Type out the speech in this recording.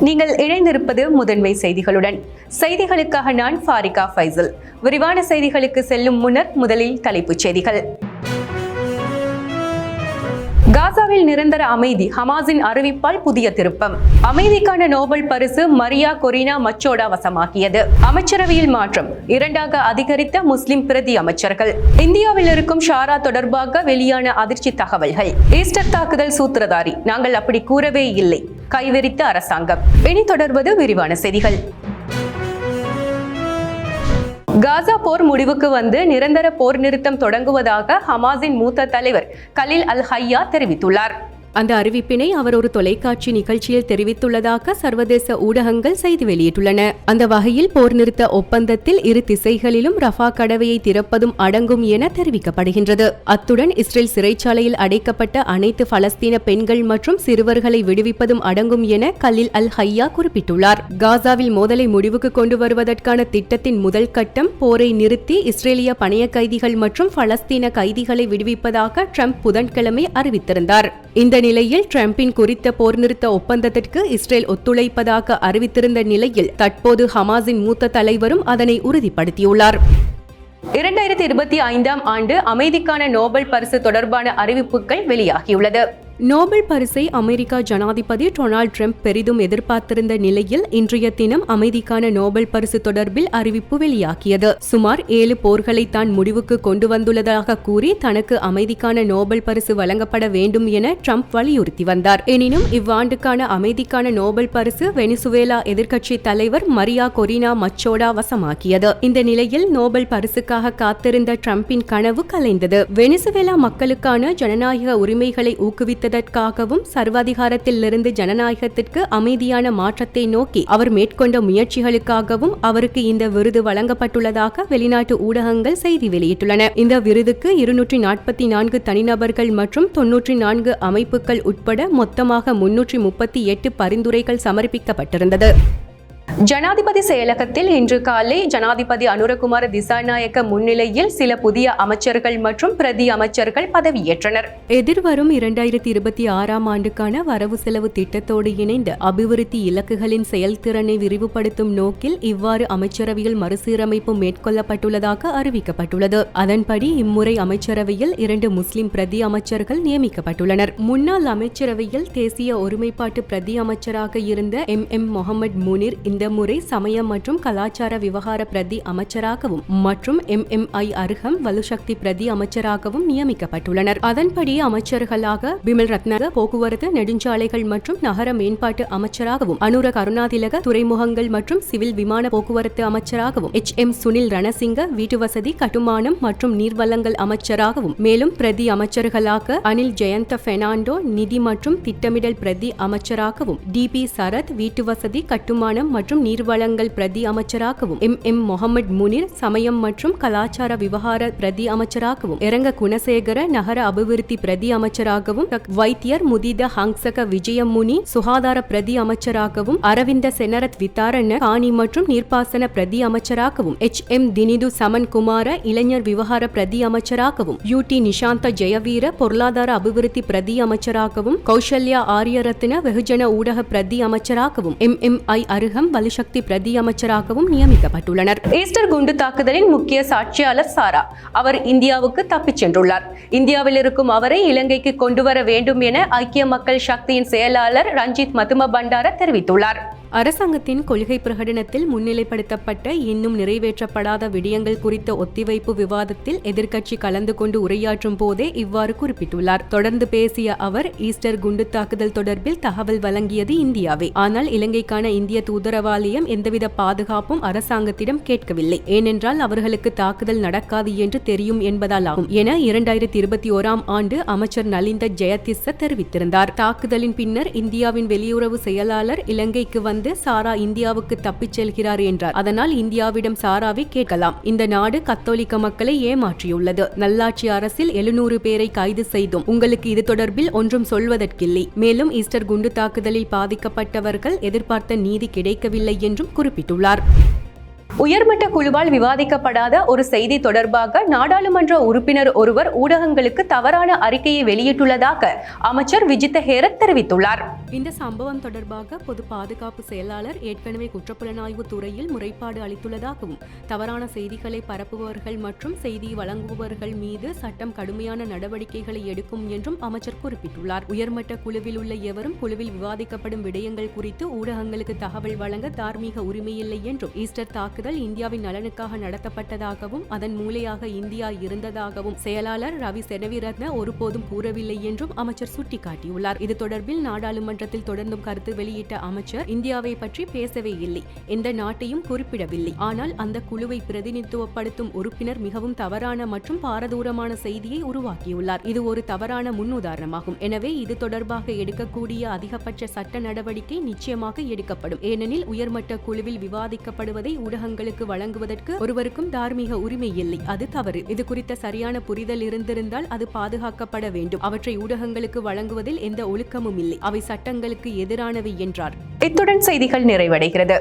நீங்கள் இணைந்திருப்பது முதன்மை செய்திகளுடன். செய்திகளுக்காக நான் ஃபாரிகா ஃபைசல். விரிவான செய்திகளுக்கு செல்லும் முன்னர் முதலில் தலைப்புச் செய்திகள். காசாவில் நிரந்தர அமைதி ஹமாஸின் அறிவிப்பால் புதிய திருப்பம். அமைதிக்கான நோபல் பரிசு மரியா கொரினா மச்சோடா வசமாக்கியது. அமைச்சரவையில் மாற்றம் இரண்டாக அதிகரித்த முஸ்லிம் பிரதி அமைச்சர்கள். இந்தியாவில் இருக்கும் ஷாரா தொடர்பாக வெளியான அதிர்ச்சி தகவல்கள். ஈஸ்டர் தாக்குதல் சூத்திரதாரி நாங்கள் அப்படி கூறவே இல்லை. கைவிரித்த அரசாங்கம். இனி தொடர்வது விரிவான செய்திகள். காசா போர் முடிவுக்கு வந்து நிரந்தர போர் நிறுத்தம் தொடங்குவதாக ஹமாஸின் மூத்த தலைவர் கலில் அல் ஹையா தெரிவித்துள்ளார். அந்த அறிவிப்பினை அவர் ஒரு தொலைக்காட்சி நிகழ்ச்சியில் தெரிவித்துள்ளதாக சர்வதேச ஊடகங்கள் செய்தி வெளியிட்டுள்ளன. அந்த வகையில் போர் நிறுத்த ஒப்பந்தத்தில் இரு திசைகளிலும் ரஃபா கடவையை திறப்பதும் அடங்கும் என தெரிவிக்கப்படுகின்றது. அத்துடன் இஸ்ரேல் சிறைச்சாலையில் அடைக்கப்பட்ட அனைத்து பலஸ்தீன பெண்கள் மற்றும் சிறுவர்களை விடுவிப்பதும் அடங்கும் என கலில் அல் ஹையா குறிப்பிட்டுள்ளார். காசாவில் மோதலை முடிவுக்கு கொண்டு வருவதற்கான திட்டத்தின் முதல் கட்டம் போரை நிறுத்தி இஸ்ரேலிய பணைய கைதிகள் மற்றும் பலஸ்தீன கைதிகளை விடுவிப்பதாக ட்ரம்ப் புதன்கிழமை அறிவித்திருந்தார். இந்த நிலையில் டிரம்பின் குறித்த போர் நிறுத்த ஒப்பந்தத்திற்கு இஸ்ரேல் ஒத்துழைப்பதாக அறிவித்திருந்த நிலையில் தற்போது ஹமாஸின் மூத்த தலைவரும் அதனை உறுதிப்படுத்தியுள்ளார். இரண்டாயிரத்தி இருபத்தி ஐந்தாம் ஆண்டு அமைதிக்கான நோபல் பரிசு தொடர்பான அறிவிப்புகள் வெளியாகியுள்ளது. நோபல் பரிசை அமெரிக்கா ஜனாதிபதி டொனால்ட் ட்ரம்ப் பெரிதும் எதிர்பார்த்திருந்த நிலையில் இன்றைய தினம் அமைதிக்கான நோபல் பரிசு தொடர்பில் அறிவிப்பு வெளியாகியது. சுமார் ஏழு போர்களை தான் முடிவுக்கு கொண்டு வந்துள்ளதாக கூறி தனக்கு அமைதிக்கான நோபல் பரிசு வழங்கப்பட வேண்டும் என ட்ரம்ப் வலியுறுத்தி வந்தார். எனினும் இவ்வாண்டுக்கான அமைதிக்கான நோபல் பரிசு வெனிசுவேலா எதிர்க்கட்சி தலைவர் மரியா கொரினா மச்சோடா வசமாக்கியது. இந்த நிலையில் நோபல் பரிசுக்காக காத்திருந்த ட்ரம்பின் கனவு கலைந்தது. வெனிசுவேலா மக்களுக்கான ஜனநாயக உரிமைகளை ஊக்குவித்த வைத்ததற்காகவும் சர்வாதிகாரத்திலிருந்து ஜனநாயகத்திற்கு அமைதியான மாற்றத்தை நோக்கி அவர் மேற்கொண்ட முயற்சிகளுக்காகவும் அவருக்கு இந்த விருது வழங்கப்பட்டுள்ளதாக வெளிநாட்டு ஊடகங்கள் செய்தி வெளியிட்டுள்ளன. இந்த விருதுக்கு இருநூற்றி நாற்பத்தி நான்கு தனிநபர்கள் மற்றும் தொன்னூற்றி நான்கு அமைப்புகள் உட்பட மொத்தமாக முன்னூற்றி முப்பத்தி எட்டு பரிந்துரைகள் சமர்ப்பிக்கப்பட்டிருந்தது. ஜனாதிபதி செயலகத்தில் இன்று காலை ஜனாதிபதி அனுரகுமார திசாநாயக்க முன்னிலையில் சில புதிய அமைச்சர்கள் மற்றும் பிரதி அமைச்சர்கள் பதவியேற்றனர். எதிர்வரும் இரண்டாயிரத்தி இருபத்தி ஆறாம் ஆண்டுக்கான வரவு செலவு திட்டத்தோடு இணைந்து அபிவிருத்தி இலக்குகளின் செயல்திறனை விரிவுபடுத்தும் நோக்கில் இவ்வாறு அமைச்சரவையில் மறுசீரமைப்பு மேற்கொள்ளப்பட்டுள்ளதாக அறிவிக்கப்பட்டுள்ளது. அதன்படி இம்முறை அமைச்சரவையில் இரண்டு முஸ்லிம் பிரதி அமைச்சர்கள் நியமிக்கப்பட்டுள்ளனர். முன்னாள் அமைச்சரவையில் தேசிய ஒருமைப்பாட்டு பிரதி அமைச்சராக இருந்த எம் எம் முகமது முனிர் இந்த முறை சமயம் மற்றும் கலாச்சார விவகார பிரதி அமைச்சராகவும் மற்றும் எம் எம் ஐ அருகம் வலுசக்தி பிரதி அமைச்சராகவும் நியமிக்கப்பட்டுள்ளனர். அதன்படி அமைச்சர்களாக பிமல் ரத்னக போக்குவரத்து நெடுஞ்சாலைகள் மற்றும் நகர மேம்பாட்டு அமைச்சராகவும் அனுர கருணாதிலக துறைமுகங்கள் மற்றும் சிவில் விமான போக்குவரத்து அமைச்சராகவும் எச் எம் சுனில் ரணசிங்க வீட்டுவசதி கட்டுமானம் மற்றும் நீர்வளங்கள் அமைச்சராகவும் மேலும் பிரதி அமைச்சர்களாக அனில் ஜெயந்த பெர்னாண்டோ நிதி மற்றும் திட்டமிடல் பிரதி அமைச்சராகவும் டி பி சரத் வீட்டுவசதி கட்டுமானம் மற்றும் மற்றும் நீர்வளங்கள் பிரதி அமைச்சராகவும் எம். எம். முகமது முனிர் சமயம் மற்றும் கலாச்சார விவகார பிரதி அமைச்சராகவும் இரங்க குணசேகர நகர அபிவிருத்தி பிரதி அமைச்சராகவும் வைத்தியர் முதித ஹங்சக விஜயமுனி சுகாதார பிரதி அமைச்சராகவும் அரவிந்த செனரத் வித்தாரண காணி மற்றும் நீர்ப்பாசன பிரதி அமைச்சராகவும் எச். எம். தினிது சமன் குமார இளைஞர் விவகார பிரதி அமைச்சராகவும் யூ. டி. நிஷாந்த ஜெயவீர பொருளாதார அபிவிருத்தி பிரதி அமைச்சராகவும் கௌசல்யா ஆரியரத்ன வெகுஜன ஊடக பிரதி அமைச்சராகவும் எம். எம். ஐ. அருகம் வலுசக்தி பிரதி அமைச்சராகவும் நியமிக்கப்பட்டுள்ளனர். ஈஸ்டர் குண்டு தாக்குதலின் முக்கிய சாட்சியாளர் சாரா. அவர் இந்தியாவுக்கு தப்பிச் சென்றுள்ளார். இந்தியாவில் இருக்கும் அவரை இலங்கைக்கு கொண்டு வர வேண்டும் என ஐக்கிய மக்கள் சக்தியின் செயலாளர் ரஞ்சித் மதும பண்டார தெரிவித்துள்ளார். அரசாங்கத்தின் கொள்கை பிரகடனத்தில் முன்னிலைப்படுத்தப்பட்ட இன்னும் நிறைவேற்றப்படாத விடயங்கள் குறித்த ஒத்திவைப்பு விவாதத்தில் எதிர்க்கட்சி கலந்து கொண்டு உரையாற்றும் போதே இவ்வாறு குறிப்பிட்டுள்ளார். தொடர்ந்து பேசிய அவர் ஈஸ்டர் குண்டு தாக்குதல் தொடர்பில் தகவல் வழங்கியது இந்தியாவே. ஆனால் இலங்கைக்கான இந்திய தூதரவாலயம் எந்தவித பாதுகாப்பும் அரசாங்கத்திடம் கேட்கவில்லை. ஏனென்றால் அவர்களுக்கு தாக்குதல் நடக்காது என்று தெரியும் என்பதால் ஆகும் என இரண்டாயிரத்தி இருபத்தி ஓராம் ஆண்டு அமைச்சர் நலிந்த ஜெயதிச தெரிவித்திருந்தார். தாக்குதலின் பின்னர் இந்தியாவின் வெளியுறவு செயலாளர் இலங்கைக்கு வந்த வந்து சாரா இந்தியாவுக்கு தப்பிச் செல்கிறார் என்றார். அதனால் இந்தியாவிடம் சாராவை கேட்கலாம். இந்த நாடு கத்தோலிக்க மக்களை ஏமாற்றியுள்ளது. நல்லாட்சி அரசில் எழுநூறு பேரை கைது செய்தும் உங்களுக்கு இது தொடர்பில் ஒன்றும் சொல்வதற்கில்லை. மேலும் ஈஸ்டர் குண்டு தாக்குதலில் பாதிக்கப்பட்டவர்கள் எதிர்பார்த்த நீதி கிடைக்கவில்லை என்றும் குறிப்பிட்டுள்ளார். உயர்மட்ட குழுவால் விவாதிக்கப்படாத ஒரு செய்தி தொடர்பாக நாடாளுமன்ற உறுப்பினர் ஒருவர் ஊடகங்களுக்கு தவறான அறிக்கையை வெளியிட்டுள்ளதாக அமைச்சர் விஜித்த ஹேரத் தெரிவித்துள்ளார். இந்த சம்பவம் தொடர்பாக பொது பாதுகாப்பு செயலாளர் ஏற்கனவே குற்றப்புலனாய்வு துறையில் முறைப்பாடு அளித்துள்ளதாகவும் தவறான செய்திகளை பரப்புபவர்கள் மற்றும் செய்தி வழங்குபவர்கள் மீது சட்டம் கடுமையான நடவடிக்கைகளை எடுக்கும் என்றும் அமைச்சர் குறிப்பிட்டுள்ளார். உயர்மட்ட குழுவில் உள்ள எவரும் குழுவில் விவாதிக்கப்படும் விடயங்கள் குறித்து ஊடகங்களுக்கு தகவல் வழங்க தார்மீக உரிமையில்லை என்றும் ஈஸ்டர் தாக்குதல் இந்தியாவின் நலனுக்காக நடத்தப்பட்டதாகவும் அதன் மூலையாக இந்தியா இருந்ததாகவும் செயலாளர் ரவி செனவிரத்ன ஒருபோதும் கூறவில்லை என்றும் அமைச்சர் சுட்டிக்காட்டியுள்ளார். இது தொடர்பில் நாடாளுமன்ற நாடாளுமன்றத்தில் தொடர்ந்தும் கருத்து வெளியிட்ட அமைச்சர் இந்தியாவை பற்றி பேசவே இல்லை. எந்த நாட்டையும் குறிப்பிடவில்லை. ஆனால் அந்த குழுவை பிரதிநிதித்துவப்படுத்தும் உறுப்பினர் மிகவும் தவறான மற்றும் பாரதூரமான செய்தியை உருவாக்கியுள்ளார். இது ஒரு தவறான முன்னுதாரணமாகும். எனவே இது தொடர்பாக எடுக்கக்கூடிய அதிகபட்ச சட்ட நடவடிக்கை நிச்சயமாக எடுக்கப்படும். ஏனெனில் உயர்மட்ட குழுவில் விவாதிக்கப்படுவதை ஊடகங்களுக்கு வழங்குவதற்கு ஒருவருக்கும் தார்மீக உரிமை இல்லை. அது தவறு. இது குறித்த சரியான புரிதல் இருந்திருந்தால் அது பாதுகாக்கப்பட வேண்டும். அவற்றை ஊடகங்களுக்கு வழங்குவதில் எந்த ஒழுக்கமும் இல்லை. அவை சட்ட சட்டங்களுக்கு எதிரானவை என்றார். இத்துடன் செய்திகள் நிறைவடைகிறது.